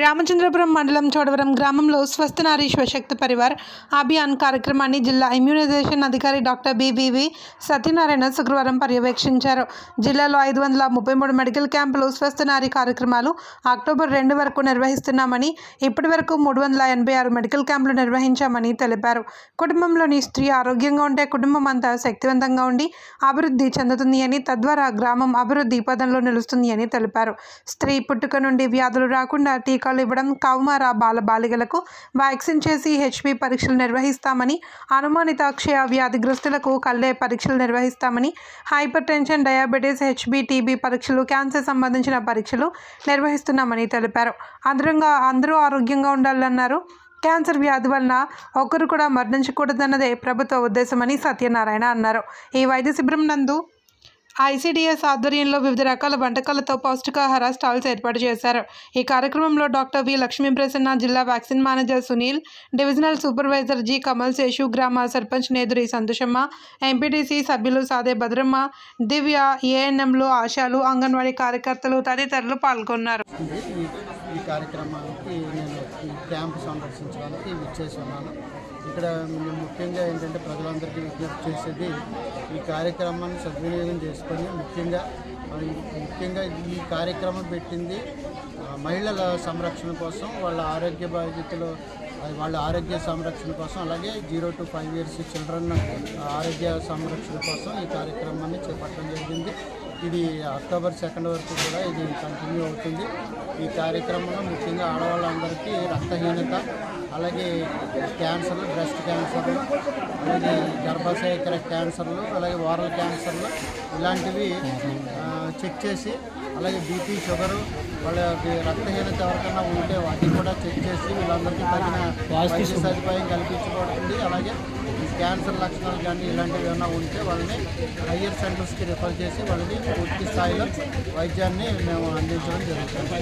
రామచంద్రపురం మండలం చోడవరం గ్రామంలో స్వస్థ నారీ స్వశక్తి పరివార్ అభియాన్ కార్యక్రమాన్ని జిల్లా ఇమ్యూనైజేషన్ అధికారి డాక్టర్ బివివి సత్యనారాయణ శుక్రవారం పర్యవేక్షించారు. జిల్లాలో ఐదు వందల ముప్పై మూడు మెడికల్ క్యాంపులు స్వస్థ నారీ కార్యక్రమాలు అక్టోబర్ రెండు వరకు నిర్వహిస్తున్నామని ఇప్పటి వరకు మూడు వందల ఎనభై ఆరు మెడికల్ క్యాంపులు నిర్వహించామని తెలిపారు. కుటుంబంలోని స్త్రీ ఆరోగ్యంగా ఉంటే కుటుంబం అంతా శక్తివంతంగా ఉండి అభివృద్ధి చెందుతుంది అని తద్వారా గ్రామం అభివృద్ధి పదంలో నిలుస్తుంది అని తెలిపారు. స్త్రీ పుట్టుక నుండి వ్యాధులు రాకుండా టీకాలు ఇవ్వడం కౌమార బాల బాలికలకు వ్యాక్సిన్ చేసి హెచ్పి పరీక్షలు నిర్వహిస్తామని అనుమానిత క్షయ వ్యాధిగ్రస్తులకు కళ్ళే పరీక్షలు నిర్వహిస్తామని hypertension diabetes HB TB పరీక్షలు క్యాన్సర్ సంబంధించిన పరీక్షలు నిర్వహిస్తున్నామని తెలిపారు. అందరంగా అందరూ ఆరోగ్యంగా ఉండాలన్నారు. క్యాన్సర్ వ్యాధి వలన ఒకరు కూడా మరణించకూడదన్నదే ప్రభుత్వ ఉద్దేశమని సత్యనారాయణ అన్నారు. ఈ వైద్య శిబిరం నందు ఐసీడీఎస్ ఆధ్వర్యంలో వివిధ రకాల వంటకాలతో పౌష్టికాహార స్టాల్స్ ఏర్పాటు చేశారు. ఈ కార్యక్రమంలో డాక్టర్ వి లక్ష్మీ ప్రసన్న జిల్లా vaccine manager Sunil divisional supervisor G Kamal Seshu గ్రామ సర్పంచ్ నేదురి సంతోషమ్మ ఎంపీటీసీ సభ్యులు సాదే భద్రమ్మ దివ్య ఏఎన్ఎంలు ఆశాలు అంగన్వాడీ కార్యకర్తలు తదితరులు పాల్గొన్నారు. ఈ కార్యక్రమానికి నేను క్యాంప్ సందర్శించడానికి విచ్చేసి ఉన్నాను. ఇక్కడ మేము ముఖ్యంగా ఏంటంటే ప్రజలందరికీ విజ్ఞప్తి చేసేది ఈ కార్యక్రమాన్ని సద్వినియోగం చేసుకొని ముఖ్యంగా ముఖ్యంగా ఈ కార్యక్రమం పెట్టింది మహిళల సంరక్షణ కోసం వాళ్ళ ఆరోగ్య బాధ్యతలు అది వాళ్ళ ఆరోగ్య సంరక్షణ కోసం అలాగే zero to five years children ఆరోగ్య సంరక్షణ కోసం ఈ కార్యక్రమాన్ని చేపట్టడం జరిగింది. ఇది అక్టోబర్ సెకండ్ వరకు కూడా ఇది కంటిన్యూ అవుతుంది. ఈ కార్యక్రమంలో ముఖ్యంగా ఆడవాళ్ళందరికీ రక్తహీనత అలాగే క్యాన్సర్లు బ్రెస్ట్ క్యాన్సర్లు అలాగే గర్భాశయ క్యాన్సర్లు అలాగే ఓరల్ క్యాన్సర్లు ఇలాంటివి చెక్ చేసి అలాగే బీపీ షుగరు వాళ్ళకి రక్తహీనత ఎవరికైనా ఉంటే వాటిని కూడా చెక్ చేసి వీళ్ళందరికీ తగిన సదుపాయం. కల్పించబడుతుంది అలాగే ఈ క్యాన్సర్ లక్షణాలు కానీ ఇలాంటివి ఏమైనా ఉంటే వాళ్ళని హయ్యర్ సెంటర్స్కి రిఫర్ చేసి వాళ్ళని పూర్తి స్థాయిలో వైద్యాన్ని మేము అందించడం జరుగుతుంది.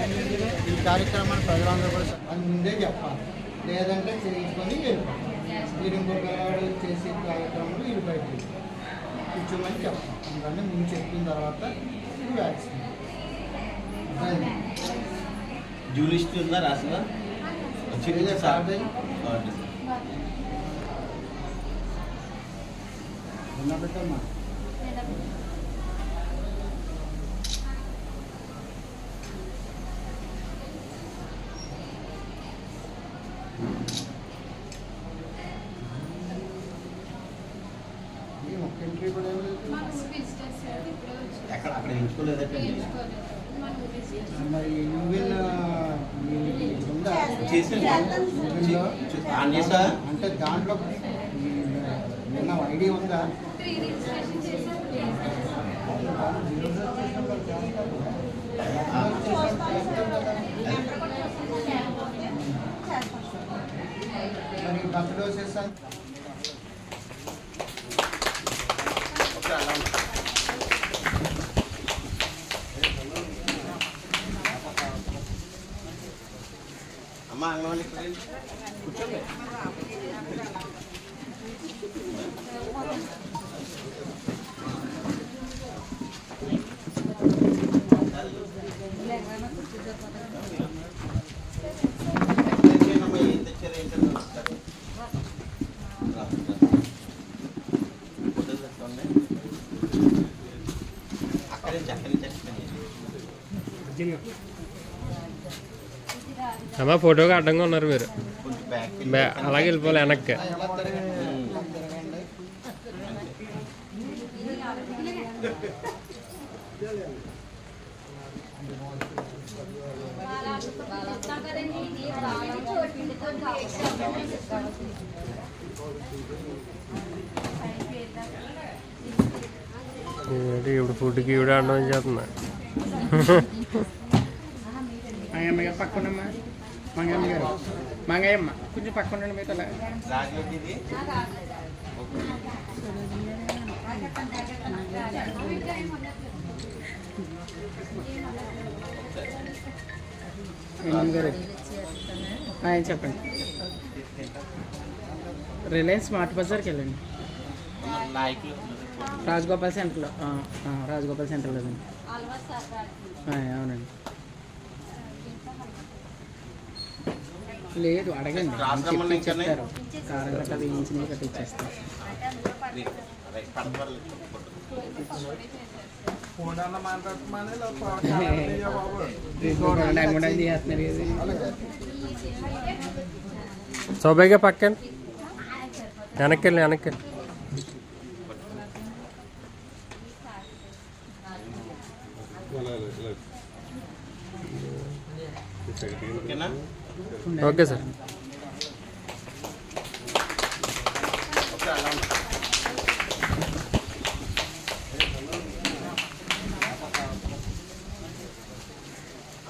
ఈ కార్యక్రమాన్ని ప్రజలందరూ కూడా ముందే చెప్పాలి. లేదంటే చేయించుకొని వెళ్ళిపోవాలి. మీరు ఇంకొక వాడు చేసే కార్యక్రమంలో వీళ్ళు బయట కూర్చోమని చెప్పాలి. అందుకని ముందు చెప్పిన తర్వాత వ్యాక్సిన్. అదే. డ్యూ లిస్ట్ ఉందా రాసిన ఇదే కార్డు లేదు ఎక్కడ అక్కడ ఎంచుకోలేదంటే మరి యూవిన్ అంటే దాంట్లో నిన్న ఐడి ఉందా మరి ఫస్ట్ డోస్ వేస్తాను ఓకే అలా ఉంది. అమ్మా అంగన్వాడీ కూర్చోండి అమ్మా ఫోటోకి అడ్డంగా ఉన్నారు మీరు కొంచెం బ్యాక్ బ్యా అలాగే వెళ్ళిపోవాలి వెనక్కి ఇప్పుడు ఫుడ్కి ఇవిడ అడ్డం చేస్తున్నా? మంగమ్మ గారు పక్కన ఉండమ్మా మంగమ్మ గారు. మంగయ్యమ్మ కొంచెం పక్కన ఉండండి చెప్పండి. రిలయన్స్ స్మార్ట్ బజార్కి వెళ్ళండి రాజగోపాల్ సెంటర్లో రాజగోపాల్ సెంటర్లో అవునండి. లేదు అడగండి? చెప్తారు కారం గట్ట వేయించినవి గట్ట సౌభాగ్య పక్కన. వెనక్కి వెళ్ళి వెనక్కి వెళ్ళి ఓకేనా ఓకే సార్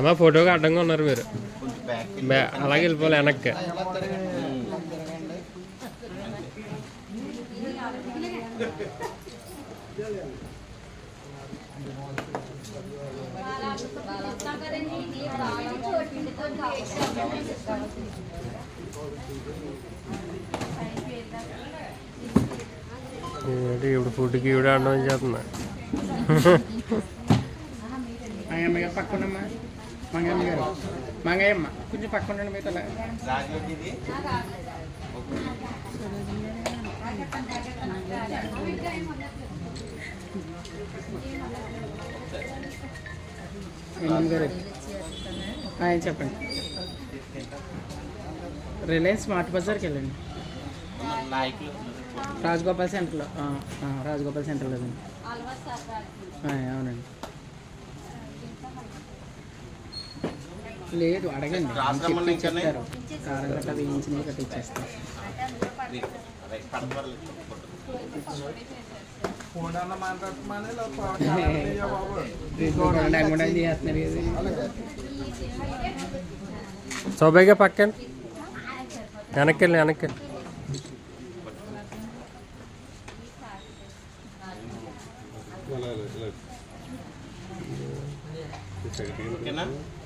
అమ్మా ఫోటోకి అడ్డంగా ఉన్నారు మీరు కొంచెం బ్యాక్ బ్యా అలాగే వెళ్ళిపోవాలి వెనక్కి ఏంటి ఇప్పుడు ఫుడ్కి ఈవిడ అన్నం చేస్తున్నా మంగమ్మ గారు పక్కనమ్మా మంగమ్మ గారు. మంగయ్యమ్మ కొంచెం పక్కన ఉండండి మీరు ఆయన చెప్పండి? రిలయన్స్ స్మార్ట్ బజార్కి వెళ్ళండి. రాజగోపాల్ సెంటర్లో రాజగోపాల్ సెంటర్లో అవునండి. లేదు అడగండి? చెప్తారు. కారం గట్ట వేయించినవి గట్ట ఇచ్చేస్తారు సౌభాగ్య పక్కన. వెనక్కి వెళ్ళి వెనక్కి ఓకేనా?